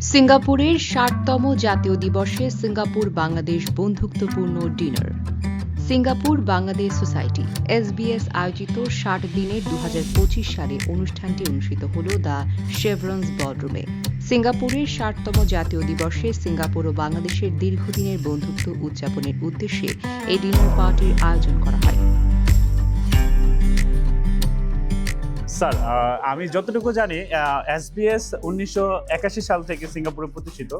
সিঙ্গাপুরের ষাটতম জাতীয় দিবসে সিঙ্গাপুর বাংলাদেশ বন্ধুত্বপূর্ণ dinner. Singapore Bangladesh society, SBS আয়োজিত ষাট দিনের দু হাজার পঁচিশ সালে অনুষ্ঠানটি অনুষ্ঠিত হল দ্য শেভরন্স বলরুমে। সিঙ্গাপুরের ষাটতম জাতীয় দিবসে সিঙ্গাপুর ও বাংলাদেশের দীর্ঘদিনের বন্ধুত্ব উদযাপনের উদ্দেশ্যে এই ডিনার পার্টির আয়োজন করা হয়। স্যার আমি যতটুকু জানি এস এসবিএস উনিশশো একাশি সাল থেকে সিঙ্গাপুরে প্রতিষ্ঠিত।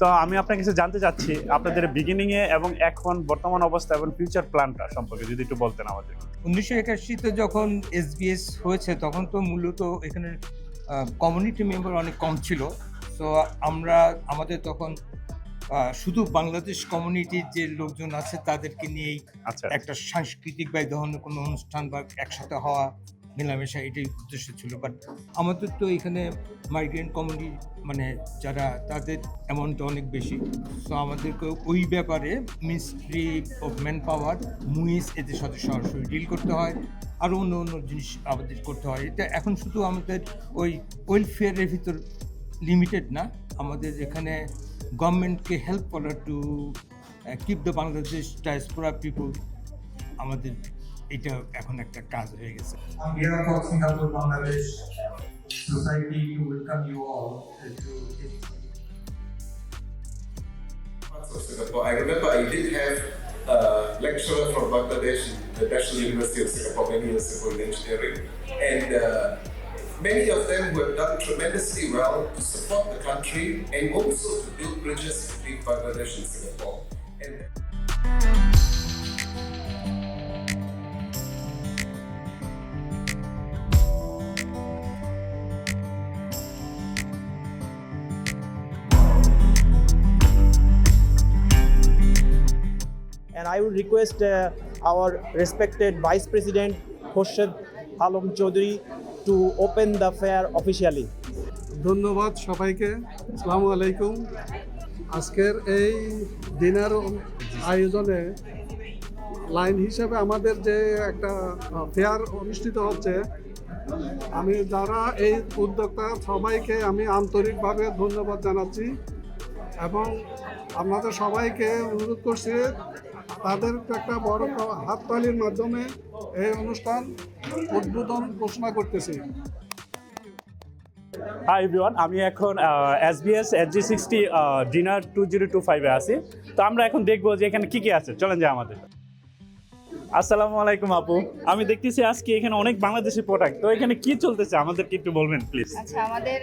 তো আমি আপনার কাছে জানতে চাচ্ছি আপনাদের বিগিনিংয়ে এবং এখন বর্তমান অবস্থা এবং ফিউচার প্ল্যানটা সম্পর্কে যদি একটু বলতেন আমাদের। উনিশশো একাশিতে যখন এসবিএস হয়েছে তখন তো মূলত এখানে কমিউনিটি মেম্বার অনেক কম ছিল। তো আমরা আমাদের তখন শুধু বাংলাদেশ কমিউনিটির যে লোকজন আছে তাদেরকে নিয়েই আচ্ছা। একটা সাংস্কৃতিক বা ধরনের কোনো অনুষ্ঠান বা একসাথে হওয়া মেলামেশা, এটাই উদ্দেশ্য ছিল। বাট আমাদের তো এখানে মাইগ্রেন্ট কমিউনিটি মানে যারা, তাদের অ্যামাউন্ট অনেক বেশি। তো আমাদেরকে ওই ব্যাপারে ministry of man power MUIS এদের সাথে সরাসরি ডিল করতে হয়। আরও অন্য অন্য জিনিস আমাদের করতে হয়। এটা এখন শুধু আমাদের ওই ওয়েলফেয়ারের ভিতর লিমিটেড না। আমাদের এখানে গভর্নমেন্টকে হেল্প করা to keep the Bangladesh diaspora people আমাদের এটা এখন একটা কাজ হয়ে গেছে On behalf of Singapore Bangladesh Society to welcome you all to of Singapore. I remember I did have a lecturer from Bangladesh in the National University of Singapore many years ago in engineering, and uh, many of them who have done tremendously well to support the country and also to build bridges between Bangladesh and Singapore. And I would request uh, our respected Vice President Khorshid Alam Chaudhary to open the fair officially. ধন্যবাদ সবাইকে আসসালামু আলাইকুম আজকের এই dinner আয়োজনে line হিসেবে আমাদের যে একটা ফেয়ার অনুষ্ঠিত হচ্ছে আমি যারা এই উদ্যোক্তা সবাইকে আমি আন্তরিকভাবে ধন্যবাদ জানাচ্ছি এবং আপনাদের সবাইকে অনুরোধ করছি, তাদের একটা বড় হাততালির মাধ্যমে এই অনুষ্ঠান উদ্বোধন ঘোষণা করতেছি। হাই এভরিওয়ান আমি এখন S SBS S G sixty dinner two zero two ফাইভে আছি। তো আমরা এখন দেখব যে এখানে কী কী আছে। চলেন যে আমাদের। আসসালামু আলাইকুম আপু। আমি দেখতেছি আজকে এখানে অনেক বাংলাদেশি প্রোডাক্ট তো এখানে কি চলতেছে? আমাদেরকে একটু বলবেন প্লিজ আচ্ছা আমাদের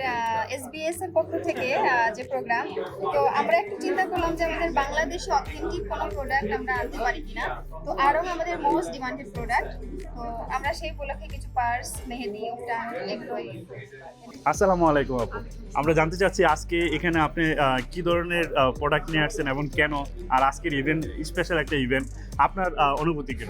এসবিএস এর পক্ষ থেকে যে প্রোগ্রাম তো আমরা একটু চিন্তা করলাম যে আমাদের বাংলাদেশে অথেন্টিক কোনো প্রোডাক্ট আমরা আনতে পারি কিনা। তো আরও আমাদের মোস্ট ডিমান্ডেড প্রোডাক্ট তো আমরা সেই উপলক্ষে কিছু পার্স মেহেদি এগুলোই আসসালামু আলাইকুম আপু। আমরা জানতে চাচ্ছি আজকে এখানে আপনি কি ধরনের প্রোডাক্ট নিয়ে আসছেন এবং কেন? আর আজকের ইভেন্ট স্পেশাল একটা ইভেন্ট আপনার অনুভূতি কেন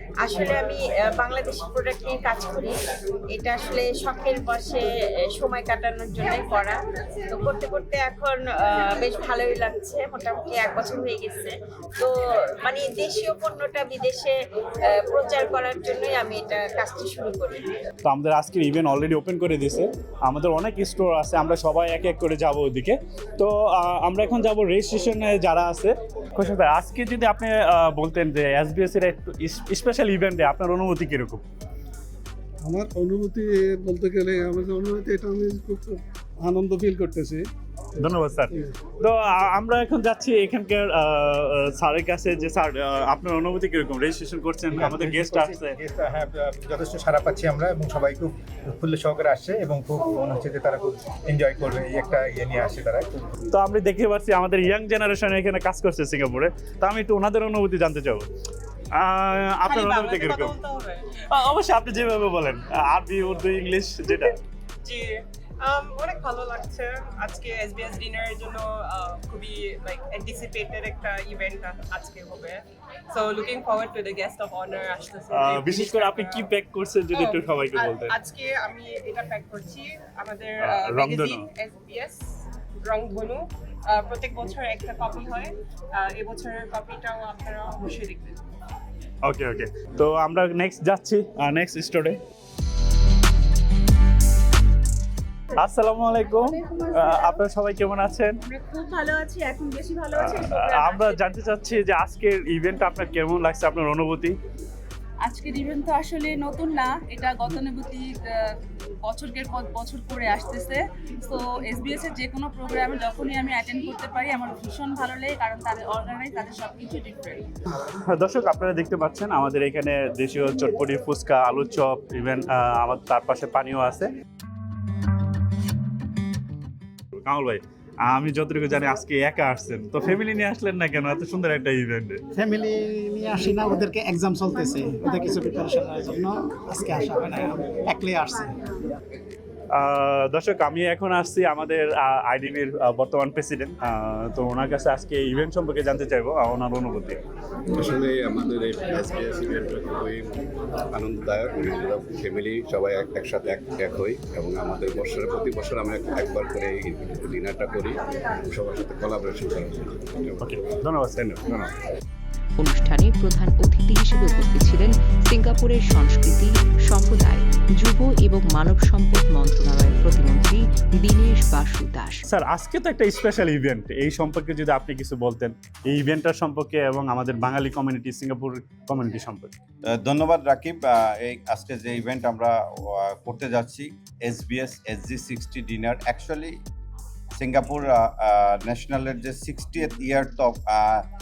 আসলে আমি বাংলাদেশি প্রোডাক্ট নিয়ে কাজ করি। এটা আসলে শখের বসে সময় কাটানোর জন্য করা। তো করতে করতে এখন বেশ ভালোই লাগছে। মোটামুটি এক বছর হয়ে গেছে। তো মানে দেশীয় পণ্যটা বিদেশে প্রচার করার জন্যই আমি এটা কাজটি শুরু করি। তো আমাদের আজকের ইভেন্ট অলরেডি ওপেন করে দিয়েছে। আমাদের অনেক স্টোর আছে আমরা সবাই এক এক করে যাব ওদিকে। তো আমরা এখন যাব রেজিস্ট্রেশনে যারা আছে। খুশি ভাই আজকে যদি আপনি আহ, বলতেন যে এসবিএস এর একটু স্পেশাল ইভেন্টে আপনার অনুভূতি কীরকম? আমার অনুভূতি বলতে গেলে আমার অনুভূতি এটা আমি খুব আনন্দ ফিল করতেছি। ধন্যবাদ স্যার। তো আমরা এখন যাচ্ছি এখানকার স্যারের কাছে যে স্যার আপনার অনুভূতি কীরকম? রেজিস্ট্রেশন করছেন আমাদের গেস্ট আসছে। হ্যাঁ যথেষ্ট সারা পাচ্ছি আমরা এবং সবাই খুব ফুল্ল সহকারে আসছে এবং খুব মনে হচ্ছে যে তারা খুব এনজয় করবে এই একটা ইয়ে নিয়ে আসছে তারা। তো আমরা দেখতে পাচ্ছি আমাদের ইয়াং জেনারেশন এখানে কাজ করছে সিঙ্গাপুরে তো আমি একটু ওনাদের অনুভূতি জানতে চাবো। আপনার অনুভূতি কীরকম আহ, অবশ্যই আপনি যেভাবে বলেন। আরবি উর্দু ইংলিশ যেটা। জি অনেক ভালো লাগছে। আজকে এসবিএস ডিনারের জন্য খুবই লাইক অ্যান্টিসিপেটেড একটা ইভেন্ট আজকে হবে। So looking forward to the guest of honour আসতেছে। বিশেষ করে আপনি কি প্যাক করছেন যদি একটু সবাইকে বলতেন। আজকে আমি এটা প্যাক করছি। আমাদের। ম্যাগাজিন এসবিএস রংধনু। প্রত্যেক বছর একটা কপি হয়। এবছরের কপিটাও আপনারা অবশ্যই দেখবেন। ওকে ওকে তো আমরা নেক্সট যাচ্ছি নেক্সট স্টোরে আসসালামু আলাইকুম। আপনারা সবাই কেমন আছেন? খুব ভালো আছি এখন বেশি ভালো আছি আমরা জানতে চাচ্ছি যে আজকের ইভেন্ট আপনার কেমন লাগছে আপনার অনুভূতি? আজকের ইভেন্ট তো আসলে নতুন না এটা গতানুগতিক পর বছর করে আসতেছে। তো এসবিএস এর যে কোনো প্রোগ্রামে যখনই আমি অ্যাটেন্ড করতে পারি, আমার ভীষণ ভালো লাগে, কারণ তাদের অর্গানাইজ তাদের সব কিছু ডিফারেন্ট দর্শক, আপনারা দেখতে পাচ্ছেন, আমাদের এখানে দেশীয় চটপটি, ফুচকা, আলুর চপ ইভেন আমার তার পাশে পানিও আছে। কামাল ভাই আমি যতটুকু জানি আজকে একা আসছেন। তো ফ্যামিলি নিয়ে আসলেন না কেন? এত সুন্দর একটা ইভেন্টে ফ্যামিলি নিয়ে আসি না, ওদেরকে এক্সাম চলতেছে। ওদের কিছু প্রিপারেশনের জন্য আজকে আসা হয় না একলাই আসছে। দর্শক আমি এখন আসছি আমাদের আইডিবির বর্তমান প্রেসিডেন্ট তো ওনার কাছে আজকে ইভেন্ট সম্পর্কে জানতে চাইব ওনার অনুভূতি। আসলে আমাদের এই এসবিএস ইভেন্টটা খুবই আনন্দদায়ক। আমরা ফ্যামিলি সবাই এক- একসাথে এক এক হই এবং আমাদের বছরের প্রতি বছর আমরা একবার করে এই ডিনারটা করি সবার সাথে কোলাবোরেশন করার জন্য ধন্যবাদ। ধন্যবাদ। অনুষ্ঠানে প্রধান অতিথি হিসেবে উপস্থিত ছিলেন সিঙ্গাপুরের সংস্কৃতি সম্প্রদায় যুব এবং মানব সম্পদ মন্ত্রণালয়ের প্রতিমন্ত্রী দীনেশ বাসু দাস। স্যার আজকে তো একটা স্পেশাল ইভেন্ট এই সম্পর্কে যদি আপনি কিছু বলতেন এই ইভেন্টটার সম্পর্কে এবং আমাদের বাঙালি কমিউনিটি সিঙ্গাপুর কমিউনিটি সম্পর্কে। ধন্যবাদ রাকিব। আহ, এই আজকে যে ইভেন্ট আমরা করতে যাচ্ছি SBS SG sixty dinner actually Singapore ন্যাশনালের যে সিক্সটিয়েথ ইয়ার টপ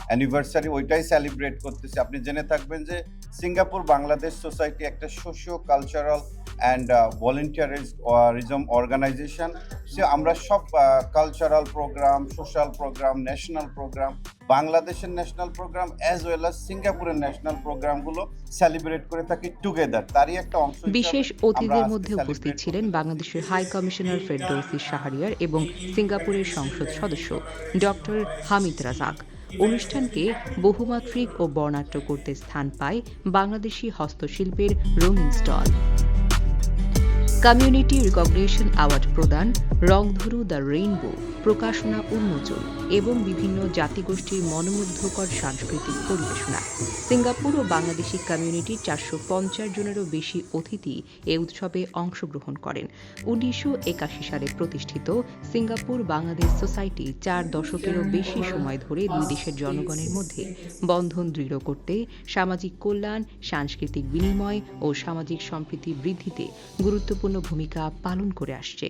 অ্যানিভার্সারি ওইটাই সেলিব্রেট করতেছে। আপনি জেনে থাকবেন যে সিঙ্গাপুর বাংলাদেশ সোসাইটি একটা socio cultural and volunteerism organisation সে আমরা সব cultural programme social programme national programme বাংলাদেশের national programme as well as সিঙ্গাপুরের ন্যাশনাল প্রোগ্রামগুলো সেলিব্রেট করে থাকি টুগেদার তারই একটা অংশ বিশেষ অতিথিদের মধ্যে উপস্থিত ছিলেন বাংলাদেশের হাই কমিশনার ফেরদৌসি শাহরিয়ার এবং সিঙ্গাপুরের সংসদ সদস্য ডক্টর হামিদ রাজাক অনুষ্ঠানকে বহুমাত্রিক ও বর্ণাঢ্য করতে স্থান পায় বাংলাদেশি হস্তশিল্পের রঙিন স্টল কমিউনিটি রিকগনিশন অ্যাওয়ার্ড প্রদান, রংধরু দ্য রেইনবো, প্রকাশনা উন্মোচন এবং বিভিন্ন জাতিগোষ্ঠীর মনোমুগ্ধকর সাংস্কৃতিক পরিবেশনা। সিঙ্গাপুর ও বাংলাদেশি কমিউনিটির চারশো পঞ্চাশ জনেরও বেশি অতিথি এ উৎসবে অংশগ্রহণ করেন। উনিশশো একাশি সালে প্রতিষ্ঠিত সিঙ্গাপুর বাংলাদেশ সোসাইটি চার দশকেরও বেশি সময় ধরে দুই দেশের জনগণের মধ্যে বন্ধন দৃঢ় করতে, সামাজিক কল্যাণ, সাংস্কৃতিক বিনিময় ও সামাজিক সম্প্রীতি বৃদ্ধিতে গুরুত্বপূর্ণ ভূমিকা পালন করে আসছে।